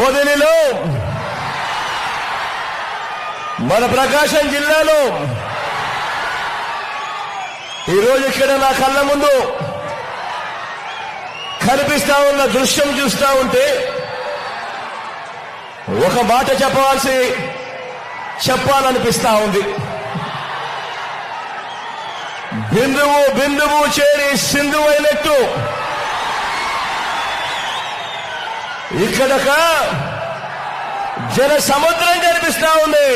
పొదిలిలో. మన ప్రకాశం జిల్లాలో. ఈరోజు ఇక్కడ నా కళ్ళ ముందు కనిపిస్తా ఉన్న దృశ్యం చూస్తా ఉంటే ఒక మాట చెప్పవలసి చెప్పాలనిపిస్తా ఉంది. బిందువు బిందువు చేరి సింధు ఇక్కడక జన సముద్రం కనిపిస్తా ఉంది.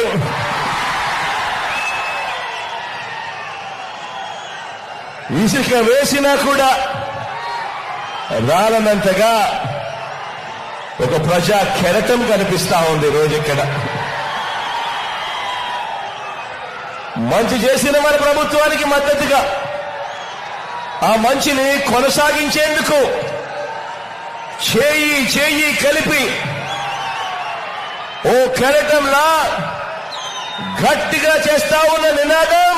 ఇసుక వేసినా కూడా రాలనంతగా ఒక ప్రజా కెరటం కనిపిస్తా ఉంది రోజు ఇక్కడ మంచి చేసిన మన ప్రభుత్వానికి మద్దతుగా ఆ మంచిని కొనసాగించేందుకు చేయి చేయి కలిపి. ఓ కెరటంలా గట్టిగా చేస్తా ఉన్న నినాదం.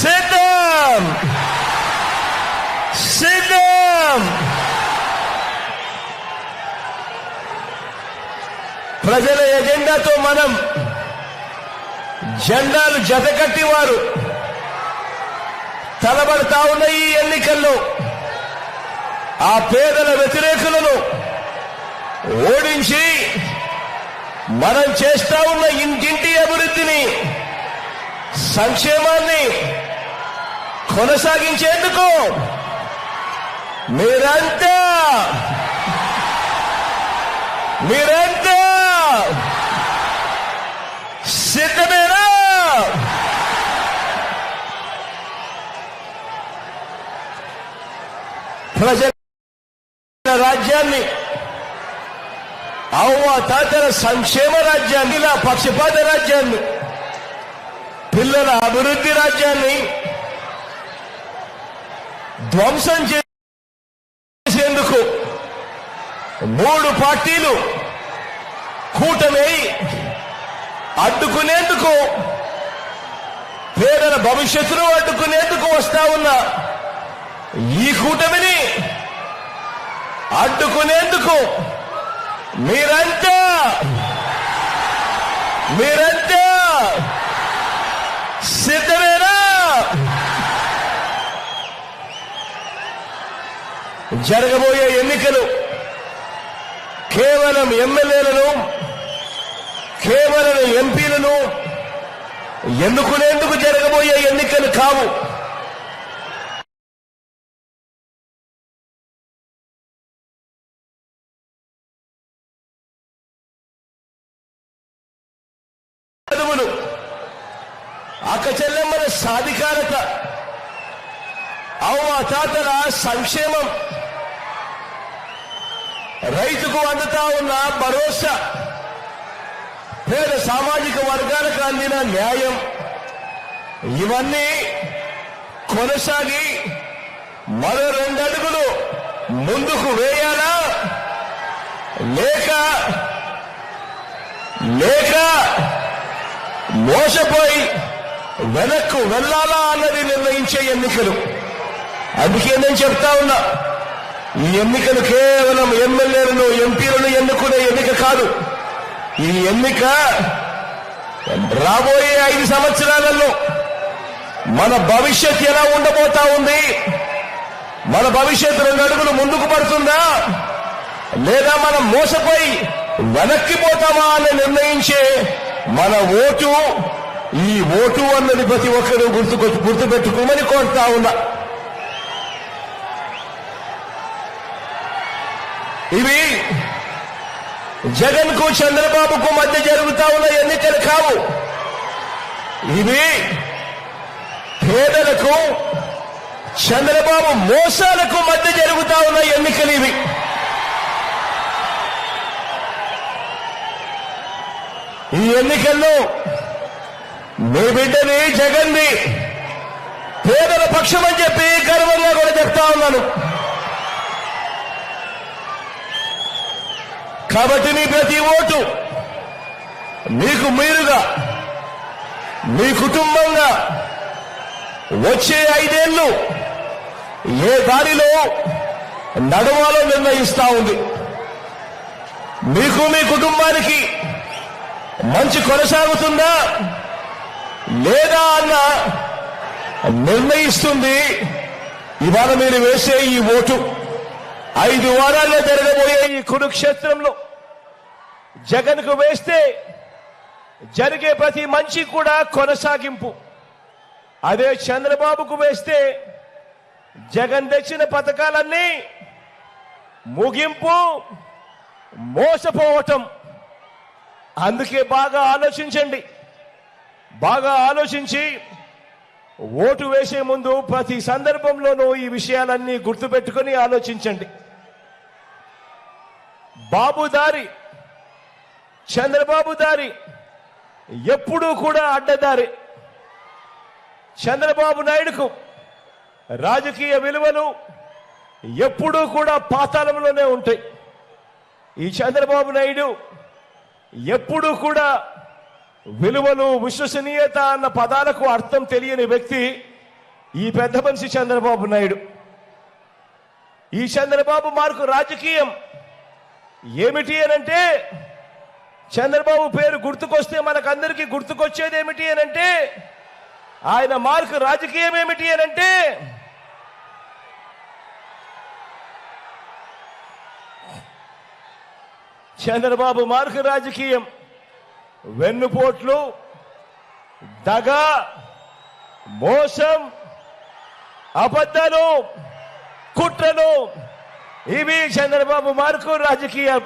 సిద్ధం. సిద్ధం. ప్రజల ఎజెండాతో మనం జెండాలు జతకట్టి వారు తలబడతా ఉన్న ఈ ఎన్నికల్లో ఆ పేదల వ్యతిరేకులను ఓడించి మనం చేస్తా ఉన్న ఇంటింటి అభివృద్ధిని సంక్షేమాన్ని కొనసాగించేందుకు మీరంతా మీరంతా ప్రజల రాజ్యాన్ని అవ్వ తాతల సంక్షేమ రాజ్యాన్ని నా పక్షపాత రాజ్యాన్ని పిల్లల అభివృద్ధి రాజ్యాన్ని ధ్వంసం చేసేందుకు మూడు పార్టీలు కూటమి అడ్డుకునేందుకు పేదల భవిష్యత్తును అడ్డుకునేందుకు వస్తా ఉన్న ఈ కూటమిని అడ్డుకునేందుకు మీరంతా మీరంతా సిద్ధమేనా? జరగబోయే ఎన్నికలు కేవలం ఎమ్మెల్యేలను కేవలం ఎంపీలను ఎన్నుకునేందుకు జరగబోయే ఎన్నికలు కావు? చదువులు. అక్క చెల్లెమ్మల సాధికారత. అవ్వ తాతల సంక్షేమం. రైతుకు అందుతా ఉన్న భరోసా. పేద సామాజిక వర్గాలకు అందిన న్యాయం. ఇవన్నీ కొనసాగి మరో రెండు అడుగులు ముందుకు వేయాలా? లేక లేక మోసపోయి వెనక్కు వెళ్ళాలా అన్నది నిర్ణయించే ఎన్నికలు. అందుకే నేను చెప్తా ఉన్నా ఈ ఎన్నికలు కేవలం ఎమ్మెల్యేలను ఎంపీలను ఎన్నుకునే ఎన్నిక కాదు. ఈ ఎన్నిక రాబోయే ఐదు సంవత్సరాలలో మన భవిష్యత్ ఎలా ఉండబోతా ఉంది? మన భవిష్యత్తు రెండు అడుగులు ముందుకు పడుతుందా? లేదా మనం మోసపోయి వెనక్కి పోతామా అని నిర్ణయించే మన ఓటు ఈ ఓటు అన్నది ప్రతి ఒక్కరూ గుర్తు గుర్తుపెట్టుకోమని కోరుతా ఉన్నా. ఇవి జగన్కు చంద్రబాబుకు మధ్య జరుగుతా ఉన్న ఎన్నికలు కావు. ఇవి పేదలకు చంద్రబాబు మోసాలకు మధ్య జరుగుతా ఉన్న ఎన్నికలు ఇవి. ఈ ఎన్నికల్లో మీ బిడ్డని జగన్ని పేదల పక్షం అని చెప్పి గర్వంగా కూడా చెప్తా ఉన్నాను. కాబట్టి నీ ప్రతి ఓటు మీకు మీరుగా మీ కుటుంబంగా వచ్చే ఐదేళ్ళు ఏ దారిలో నడవాలో నిర్ణయిస్తా ఉంది. మీకు మీ కుటుంబానికి మంచి కొనసాగుతుందా లేదా అన్న నిర్ణయిస్తుంది. ఇవాళ మీరు వేసే ఈ ఓటు ఐదు వారాల్లో జరగబోయే ఈ కురుక్షేత్రంలో జగన్కు వేస్తే జరిగే ప్రతి మంచి కూడా కొనసాగింపు. అదే చంద్రబాబుకు వేస్తే జగన్ తెచ్చిన పథకాలన్నీ ముగింపు మోసపోవటం. అందుకే బాగా ఆలోచించండి. బాగా ఆలోచించి ఓటు వేసే ముందు ప్రతి సందర్భంలోనూ ఈ విషయాలన్నీ గుర్తుపెట్టుకొని ఆలోచించండి. బాబు దారి చంద్రబాబు దారి ఎప్పుడూ కూడా అడ్డదారి. చంద్రబాబు నాయుడుకు రాజకీయ విలువలు ఎప్పుడూ కూడా పాతాళంలోనే ఉంటాయి. ఈ చంద్రబాబు నాయుడు ఎప్పుడూ కూడా విలువలు విశ్వసనీయత అన్న పదాలకు అర్థం తెలియని వ్యక్తి ఈ పెద్ద మనిషి చంద్రబాబు నాయుడు. ఈ చంద్రబాబు మార్కు రాజకీయం ఏమిటి అనంటే చంద్రబాబు పేరు గుర్తుకొస్తే మనకందరికీ గుర్తుకొచ్చేది ఏమిటి అనంటే ఆయన మార్కు రాజకీయం ఏమిటి అనంటే చంద్రబాబు మార్కు రాజకీయం. వెన్నుపోట్లు దగ మోసం అబద్ధాలు కుట్రలు. ఇవి చంద్రబాబు మార్కు రాజకీయం.